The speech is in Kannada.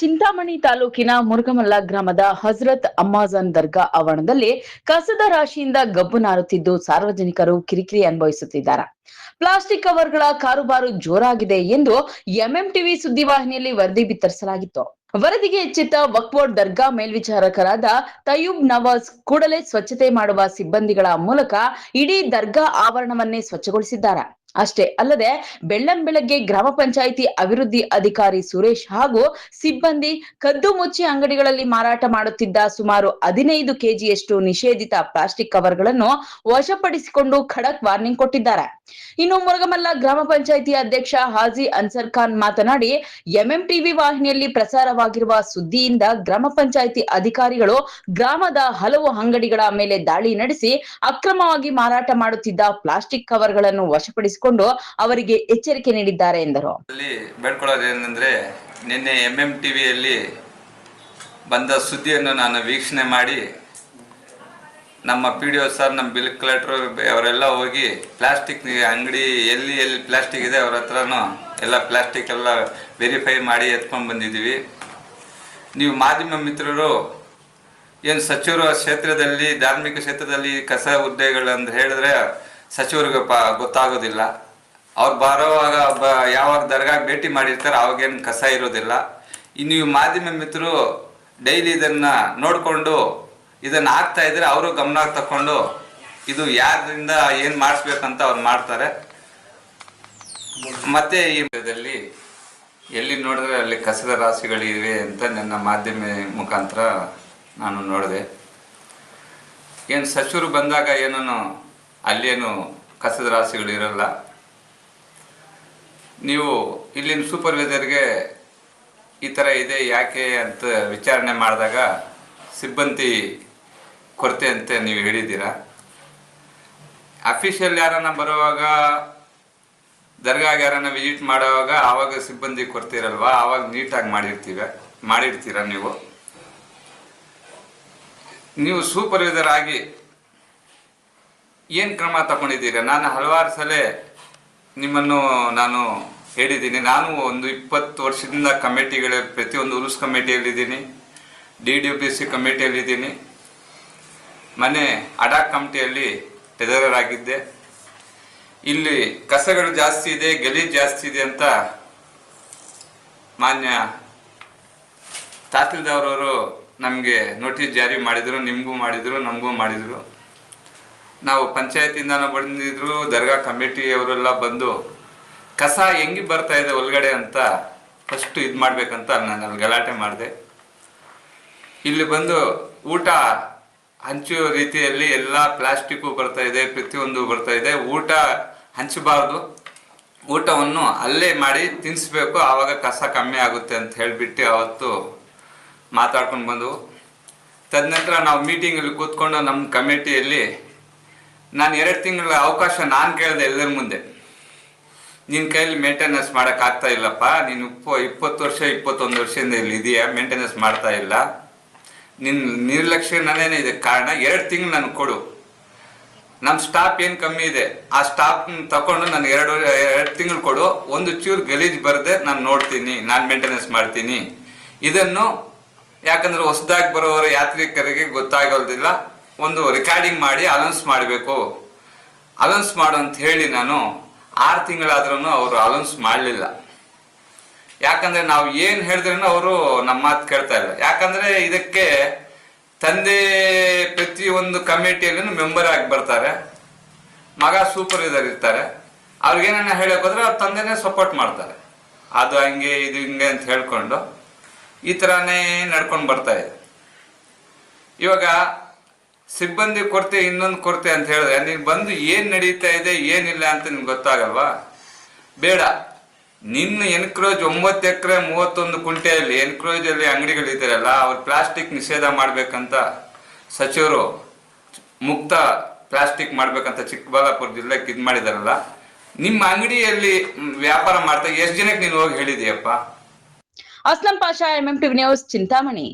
ಚಿಂತಾಮಣಿ ತಾಲೂಕಿನ ಮುರುಗಮಲ್ಲ ಗ್ರಾಮದ ಹಜರತ್ ಅಮ್ಮಾಜನ್ ದರ್ಗಾ ಆವರಣದಲ್ಲಿ ಕಸದ ರಾಶಿಯಿಂದ ಗಬ್ಬು ನಾರುತ್ತಿದ್ದು ಸಾರ್ವಜನಿಕರು ಕಿರಿಕಿರಿ ಅನುಭವಿಸುತ್ತಿದ್ದಾರೆ. ಪ್ಲಾಸ್ಟಿಕ್ ಕವರ್ಗಳ ಕಾರುಬಾರು ಜೋರಾಗಿದೆ ಎಂದು ಎಂಎಂಟಿವಿ ಸುದ್ದಿವಾಹಿನಿಯಲ್ಲಿ ವರದಿ ಬಿತ್ತರಿಸಲಾಗಿತ್ತು. ವರದಿಗೆ ಎಚ್ಚೆತ್ತ ವಕ್ಬೋರ್ಡ್ ದರ್ಗಾ ಮೇಲ್ವಿಚಾರಕರಾದ ತಯೂಬ್ ನವಾಜ್ ಕೂಡಲೇ ಸ್ವಚ್ಛತೆ ಮಾಡುವ ಸಿಬ್ಬಂದಿಗಳ ಮೂಲಕ ಇಡೀ ದರ್ಗಾ ಆವರಣವನ್ನೇ ಸ್ವಚ್ಛಗೊಳಿಸಿದ್ದಾರೆ. ಅಷ್ಟೇ ಅಲ್ಲದೆ ಬೆಳ್ಳಂ ಬೆಳಗ್ಗೆ ಗ್ರಾಮ ಪಂಚಾಯಿತಿ ಅಭಿವೃದ್ಧಿ ಅಧಿಕಾರಿ ಸುರೇಶ್ ಹಾಗೂ ಸಿಬ್ಬಂದಿ ಕದ್ದು ಮುಚ್ಚಿ ಅಂಗಡಿಗಳಲ್ಲಿ ಮಾರಾಟ ಮಾಡುತ್ತಿದ್ದ ಸುಮಾರು ಹದಿನೈದು ಕೆಜಿಯಷ್ಟು ನಿಷೇಧಿತ ಪ್ಲಾಸ್ಟಿಕ್ ಕವರ್ಗಳನ್ನು ವಶಪಡಿಸಿಕೊಂಡು ಖಡಕ್ ವಾರ್ನಿಂಗ್ ಕೊಟ್ಟಿದ್ದಾರೆ. ಇನ್ನು ಮುರುಗಮಲ್ಲ ಗ್ರಾಮ ಪಂಚಾಯಿತಿ ಅಧ್ಯಕ್ಷ ಹಾಜಿ ಅನ್ಸರ್ ಖಾನ್ ಮಾತನಾಡಿ, ಎಂಎಂಟಿವಿ ವಾಹಿನಿಯಲ್ಲಿ ಪ್ರಸಾರವಾಗಿರುವ ಸುದ್ದಿಯಿಂದ ಗ್ರಾಮ ಪಂಚಾಯಿತಿ ಅಧಿಕಾರಿಗಳು ಗ್ರಾಮದ ಹಲವು ಅಂಗಡಿಗಳ ಮೇಲೆ ದಾಳಿ ನಡೆಸಿ ಅಕ್ರಮವಾಗಿ ಮಾರಾಟ ಮಾಡುತ್ತಿದ್ದ ಪ್ಲಾಸ್ಟಿಕ್ ಕವರ್ಗಳನ್ನು ವಶಪಡಿಸಿಕೊಂಡು ಅವರಿಗೆ ಎಚ್ಚರಿಕೆ ನೀಡಿದ್ದಾರೆ ಎಂದರು. ಅಲ್ಲಿ ಬೇಡ್ಕೊಳ್ಳೋದು ಏನಂದರೆ ನಿನ್ನೆ ಎಂ ಎಂ ಟಿವಿಯಲ್ಲಿ ಬಂದ ಸುದ್ದಿಯನ್ನು ನಾನು ವೀಕ್ಷಣೆ ಮಾಡಿ ನಮ್ಮ ಪಿ ಡಿ ಒ ಸರ್ ನಮ್ಮ ಬಿಲ್ ಕಲೆಕ್ಟರ್ ಅವರೆಲ್ಲ ಹೋಗಿ ಪ್ಲಾಸ್ಟಿಕ್ ಅಂಗಡಿ ಎಲ್ಲಿ ಎಲ್ಲಿ ಪ್ಲಾಸ್ಟಿಕ್ ಇದೆ ಅವ್ರ ಹತ್ರನೂ ಎಲ್ಲ ಪ್ಲಾಸ್ಟಿಕ್ ಎಲ್ಲ ವೆರಿಫೈ ಮಾಡಿ ಎತ್ಕೊಂಡು ಬಂದಿದ್ದೀವಿ. ನೀವು ಮಾಧ್ಯಮ ಮಿತ್ರರು, ಏನು ಸಚಿವರು ಕ್ಷೇತ್ರದಲ್ಲಿ, ಧಾರ್ಮಿಕ ಕ್ಷೇತ್ರದಲ್ಲಿ ಕಸ ಹುದ್ದೆಗಳು ಅಂತ ಹೇಳಿದ್ರೆ ಸಚಿವರಿಗೆ ಪ ಗೊತ್ತಾಗೋದಿಲ್ಲ. ಅವ್ರು ಬರೋವಾಗ ಬ ಯಾವಾಗ ದರ್ಗಾಗೆ ಭೇಟಿ ಮಾಡಿರ್ತಾರೆ ಅವಾಗೇನು ಕಸ ಇರೋದಿಲ್ಲ. ಇನ್ನು ಈ ಮಾಧ್ಯಮ ಮಿತ್ರರು ಡೈಲಿ ಇದನ್ನು ನೋಡಿಕೊಂಡು ಇದನ್ನು ಹಾಕ್ತಾ ಇದ್ರೆ ಅವರು ಗಮನ ತಕೊಂಡು ಇದು ಯಾರಿಂದ ಏನು ಮಾಡಿಸ್ಬೇಕಂತ ಅವ್ರು ಮಾಡ್ತಾರೆ. ಮತ್ತೆ ಈ ಮಧ್ಯದಲ್ಲಿ ಎಲ್ಲಿ ನೋಡಿದ್ರೆ ಅಲ್ಲಿ ಕಸದ ರಾಶಿಗಳಿವೆ ಅಂತ ನನ್ನ ಮಾಧ್ಯಮ ಮುಖಾಂತರ ನಾನು ನೋಡಿದೆ. ಏನು ಸಚಿವರು ಬಂದಾಗ ಏನೂ ಅಲ್ಲೇನು ಕಸದ ರಾಶಿಗಳು ಇರಲ್ಲ. ನೀವು ಇಲ್ಲಿನ ಸೂಪರ್ವೈಸರ್ಗೆ ಈ ಥರ ಇದೆ, ಯಾಕೆ ಅಂತ ವಿಚಾರಣೆ ಮಾಡಿದಾಗ ಸಿಬ್ಬಂದಿ ಕೊರತೆ ಅಂತ ನೀವು ಹೇಳಿದ್ದೀರಾ? ಅಫಿಷಿಯಲ್ ಯಾರನ್ನ ಬರುವಾಗ, ದರ್ಗಾಗೆ ಯಾರನ್ನ ವಿಸಿಟ್ ಮಾಡುವಾಗ ಆವಾಗ ಸಿಬ್ಬಂದಿ ಕೊರತೆ ಇರಲ್ವಾ? ಆವಾಗ ನೀಟಾಗಿ ಮಾಡಿರ್ತೀವಿ ಮಾಡಿರ್ತೀರ ನೀವು? ನೀವು ಸೂಪರ್ವೈಸರ್ ಆಗಿ ಏನು ಕ್ರಮ ತಗೊಂಡಿದ್ದೀರಾ? ನಾನು ಹಲವಾರು ಸಲ ನಿಮ್ಮನ್ನು ನಾನು ಹೇಳಿದ್ದೀನಿ. ನಾನು ಒಂದು ಇಪ್ಪತ್ತು ವರ್ಷದಿಂದ ಕಮಿಟಿಗಳ, ಪ್ರತಿಯೊಂದು ಉರುಸ್ ಕಮಿಟಿಯಲ್ಲಿದ್ದೀನಿ. ಡಿ ಡಿ ಪಿ ಸಿ ಕಮಿಟಿಯಲ್ಲಿದ್ದೀನಿ. ಮನೆ ಅಡಾ ಕಮಿಟಿಯಲ್ಲಿ ಟೆದರರ್ ಆಗಿದ್ದೆ ಇಲ್ಲಿ ಕಸಗಳು ಜಾಸ್ತಿ ಇದೆ, ಗಲೀಜು ಜಾಸ್ತಿ ಇದೆ ಅಂತ ಮಾನ್ಯ ತಹಸೀಲ್ದಾರವರು ನಮಗೆ ನೋಟಿಸ್ ಜಾರಿ ಮಾಡಿದರು, ನಿಮಗೂ ಮಾಡಿದರು, ನಮಗೂ ಮಾಡಿದರು. ನಾವು ಪಂಚಾಯತಿಂದ ಬಂದಿದ್ರು, ದರ್ಗಾ ಕಮಿಟಿಯವರೆಲ್ಲ ಬಂದು, ಕಸ ಹೆಂಗೆ ಬರ್ತಾ ಇದೆ ಒಳಗಡೆ ಅಂತ ಫಸ್ಟ್ ಇದು ಮಾಡಬೇಕಂತ ನಾನು ಅಲ್ಲಿ ಗಲಾಟೆ ಮಾಡಿದೆ. ಇಲ್ಲಿ ಬಂದು ಊಟ ಹಂಚುವ ರೀತಿಯಲ್ಲಿ ಎಲ್ಲ ಪ್ಲಾಸ್ಟಿಕ್ಕು ಬರ್ತಾ ಇದೆ, ಪ್ರತಿಯೊಂದು ಬರ್ತಾ ಇದೆ. ಊಟ ಹಂಚಬಾರ್ದು. ಊಟವನ್ನು ಅಲ್ಲೇ ಮಾಡಿ ತಿನ್ನಿಸ್ಬೇಕು ಆವಾಗ ಕಸ ಕಮ್ಮಿ ಆಗುತ್ತೆ ಅಂತ ಹೇಳಿಬಿಟ್ಟು ಅವತ್ತು ಮಾತಾಡ್ಕೊಂಡು ಬಂದು ತದನಂತರ ನಾವು ಮೀಟಿಂಗಲ್ಲಿ ಕೂತ್ಕೊಂಡು ನಮ್ಮ ಕಮಿಟಿಯಲ್ಲಿ ನಾನು ಎರಡು ತಿಂಗಳ ಅವಕಾಶ ನಾನು ಕೇಳಿದೆ ಎಲ್ಲರ ಮುಂದೆ. ನಿನ್ನ ಕೈಯಲ್ಲಿ ಮೇಂಟೆನೆನ್ಸ್ ಮಾಡೋಕ್ಕಾಗ್ತಾ ಇಲ್ಲಪ್ಪ. ನೀನು ಇಪ್ಪ ಇಪ್ಪತ್ತು ವರ್ಷ, ಇಪ್ಪತ್ತೊಂದು ವರ್ಷದಿಂದ ಇಲ್ಲಿ ಇದೆಯಾ? ಮೇಂಟೆನೆನ್ಸ್ ಮಾಡ್ತಾ ಇಲ್ಲ. ನಿನ್ನ ನಿರ್ಲಕ್ಷ್ಯ ನನೇನೆ ಇದಕ್ಕೆ ಕಾರಣ ಎರಡು ತಿಂಗಳು ನನಗೆ ಕೊಡು. ನಮ್ಮ ಸ್ಟಾಪ್ ಏನು ಕಮ್ಮಿ ಇದೆ? ಆ ಸ್ಟಾಪ್ ತಗೊಂಡು ನಾನು ಎರಡು ಎರಡು ತಿಂಗಳು ಕೊಡು. ಒಂದು ಚೂರು ಗಲೀಜ್ ಬರದೆ ನಾನು ನೋಡ್ತೀನಿ. ನಾನು ಮೇಂಟೆನೆನ್ಸ್ ಮಾಡ್ತೀನಿ. ಇದನ್ನು ಯಾಕಂದ್ರೆ ಹೊಸದಾಗಿ ಬರೋವರ ಯಾತ್ರಿಕರಿಗೆ ಗೊತ್ತಾಗೋದಿಲ್ಲ ಒಂದು ರೆಕಾರ್ಡಿಂಗ್ ಮಾಡಿ ಅಲೌನ್ಸ್ ಮಾಡಬೇಕು. ಅಲೌನ್ಸ್ ಮಾಡು ಅಂತ ಹೇಳಿ ನಾನು ಆರು ತಿಂಗಳಾದ್ರೂ ಅವರು ಅಲೌನ್ಸ್ ಮಾಡಲಿಲ್ಲ. ಯಾಕಂದ್ರೆ ನಾವು ಏನು ಹೇಳಿದ್ರೂ ಅವರು ನಮ್ಮ ಮಾತು ಕೇಳ್ತಾ ಇಲ್ಲ. ಯಾಕಂದ್ರೆ ಇದಕ್ಕೆ ತಂದೆ ಪ್ರತಿಯೊಂದು ಕಮಿಟಿಯಲ್ಲೂ ಮೆಂಬರ್ ಆಗಿ ಬರ್ತಾರೆ. ಮಗ ಸೂಪರ್ವೈಸರ್ ಇರ್ತಾರೆ. ಅವ್ರಿಗೇನ ಹೋದ್ರೆ ಅವ್ರ ತಂದೆನೇ ಸಪೋರ್ಟ್ ಮಾಡ್ತಾರೆ. ಅದು ಹಂಗೆ, ಇದು ಹಿಂಗೆ ಅಂತ ಹೇಳ್ಕೊಂಡು ಈ ಥರನೇ ನಡ್ಕೊಂಡು ಬರ್ತಾ ಇದೆ. ಇವಾಗ ಸಿಬ್ಬಂದಿ ಕೊರತೆ, ಇನ್ನೊಂದು ಕೊರತೆ ಅಂತ ಹೇಳಿದ್ರೆ, ನೀನು ಬಂದು ಏನು ನಡೀತಾ ಇದೆ, ಏನಿಲ್ಲ ಅಂತ ನಿಮ್ಗೆ ಗೊತ್ತಾಗಲ್ವಾ? ಬೇಡ. ನಿನ್ನ ಎನ್ಕ್ರೋಜ್ ಒಂಬತ್ತು ಎಕರೆ, ಮೂವತ್ತೊಂದು ಕುಂಟೆಯಲ್ಲಿ ಎನ್ಕ್ರೋಜಲ್ಲಿ ಅಂಗಡಿಗಳಿದ್ದಾರಲ್ಲ, ಅವ್ರು ಪ್ಲಾಸ್ಟಿಕ್ ನಿಷೇಧ ಮಾಡಬೇಕಂತ ಸಚಿವರು, ಮುಕ್ತ ಪ್ಲಾಸ್ಟಿಕ್ ಮಾಡಬೇಕಂತ ಚಿಕ್ಕಬಳ್ಳಾಪುರ ಜಿಲ್ಲೆಗೆ ಇದು ಮಾಡಿದಾರಲ್ಲ, ನಿಮ್ಮ ಅಂಗಡಿಯಲ್ಲಿ ವ್ಯಾಪಾರ ಮಾಡ್ತಾ, ಎಷ್ಟು ಜನಕ್ಕೆ ನೀನು ಹೋಗಿ ಹೇಳಿದೀಯಪ್ಪ? Aslam Pasha MMTV news, Chintamani.